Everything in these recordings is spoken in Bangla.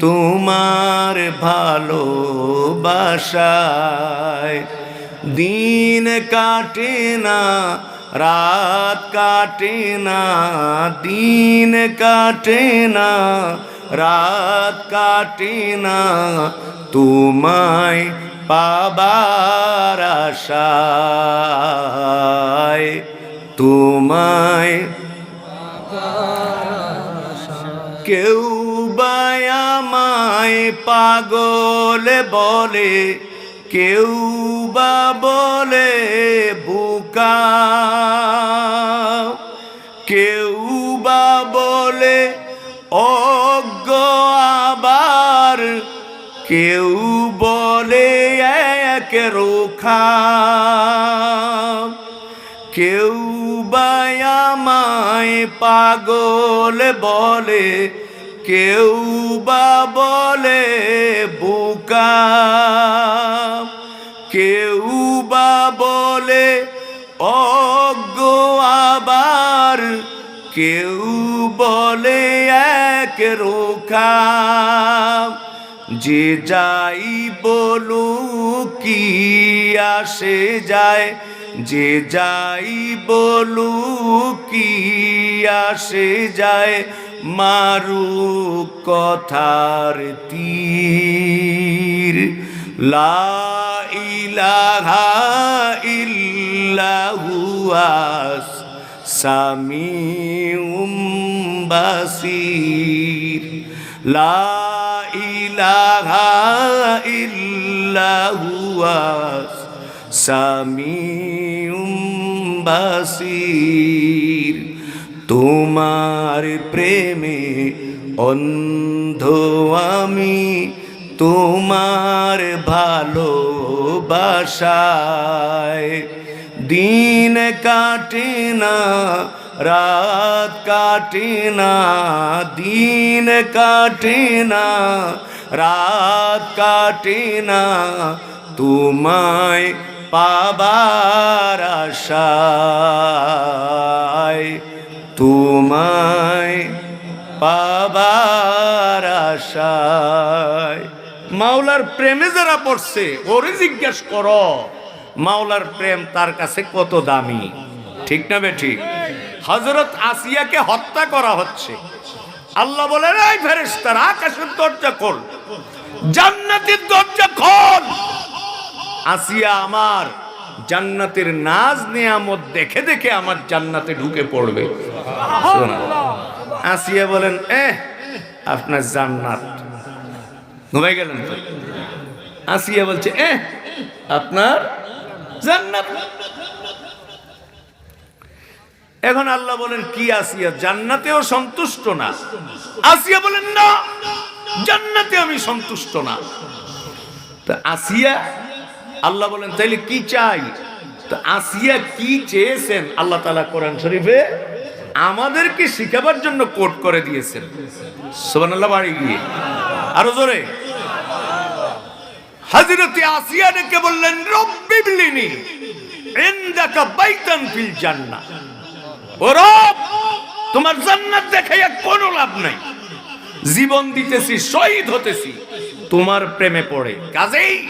তোমার ভালোবাসায় দিন কাটে না, রাত কাটে না, দিন কাটে না, রাত কাটে না, তোমায় পাবার আশায় তোমায় কেউ বায়ামায় পাগল বলে, কেউ বা বলে বুকা। কেউ বা বলে অজ্ঞ আবার, কেউ বলে এক রোখা। কেউ বায়ামায় পাগল বলে কেউ বা বলে বোকা। কেউ বা বলে অজ্ঞ আবার। কেউ বলে এক রোখা। যে যাই বলু কি আসে যায়। যে যাই বলু কি আসে যায়। মারু কথার তীর। লা ইলাহা ইল্লাহুয়াস সামিউম বাসির। লা ইলাহা ইল্লাহুয়াস সামিউম বাসির। তোমার প্রেমে অন্ধ আমি, তোমার ভালোবাসায়। দিন কাটে না, রাত কাটে না, দিন কাটে না, রাত কাটে না, তোমায় পাবার আশায়। তোমায় পাবার আশায়। মাওলার প্রেমে যারা পড়ছে, ওরে জিজ্ঞেস কর, মাওলার প্রেম তার কাছে কত দামি? ঠিক না বে ঠিক? হজরত আসিয়াকে হত্যা করা হচ্ছে। আল্লাহ বলেন, এই ফেরেশতার, আকাশের দরজা খোল, জান্নাতের দরজা খোল। আসিয়া আমার জান্নাতের নাজ নিয়ামত দেখে দেখে আমার জান্নাতে ঢুকে পড়বে। আসিয়া বলেন এ আপনার জান্নাত। ঘুমাই গেলেন তো? আসিয়া বলছে এ আপনার জান্নাত। এখন আল্লাহ বলেন, কি আসিয়া, জান্নাতেও সন্তুষ্ট না? আসিয়া বলেন, না, জান্নাতে আমি সন্তুষ্ট না। তো আসিয়া, আল্লাহ বলেন, তাইলে কি চাই? তো আসিয়া কি চেয়েছেন? আল্লাহ তালা কোরআন শরীফে আমাদেরকে শিখাবার জন্য কোট করে দিয়েছেন। সোবান আল্লাহ বাড়ি গিয়ে। আরও জোরে। হাজিরতে আসিয়া ডেকে বললেন রব্বিবলিনি ইনদাকা বাইতান ফিল জান্নাহ। ও রব, তোমার জান্নাত দেখাইয়া কোনো লাভ নাই। জীবন দিতেছি, শহীদ হতেছি, তোমার প্রেমে পড়ে। কাজেই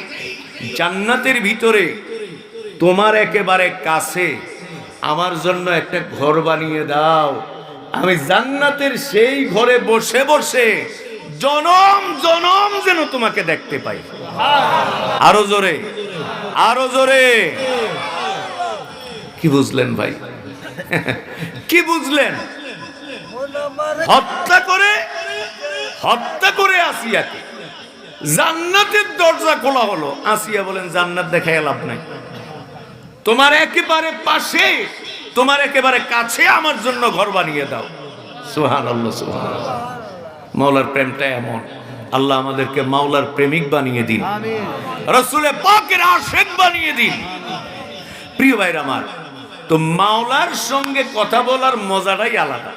জান্নাতের ভিতরে তোমার একেবারে কাছে আমার জন্য একটা ঘর বানিয়ে দাও। আমি জান্নাতের সেই ঘরে বসে বসে জনম জনম যেন তোমাকে দেখতে পাই। আরও জোরে আরও জোরে। কি বুঝলেন ভাই? কি বুঝলেন? হত্যা করে হত্যা করে আসিয়াকে। জান্নাতের দরজা খোলা হলো। আসিয়া বলেন, জান্নাত দেখায় লাভ নাই। তোমার একেবারে পাশে তোমার একেবারে কাছে আমার জন্য ঘর বানিয়ে দাও। সুহান আল্লাহ সুহান মাওলার প্রেমটা এমন। আল্লাহ আমাদেরকে মাওলার প্রেমিক বানিয়ে দিন। রসুলের পাকের আশেক বানিয়ে দিন। প্রিয় ভাইরা আমার তো মাওলার সঙ্গে কথা বলার মজাটাই আলাদা।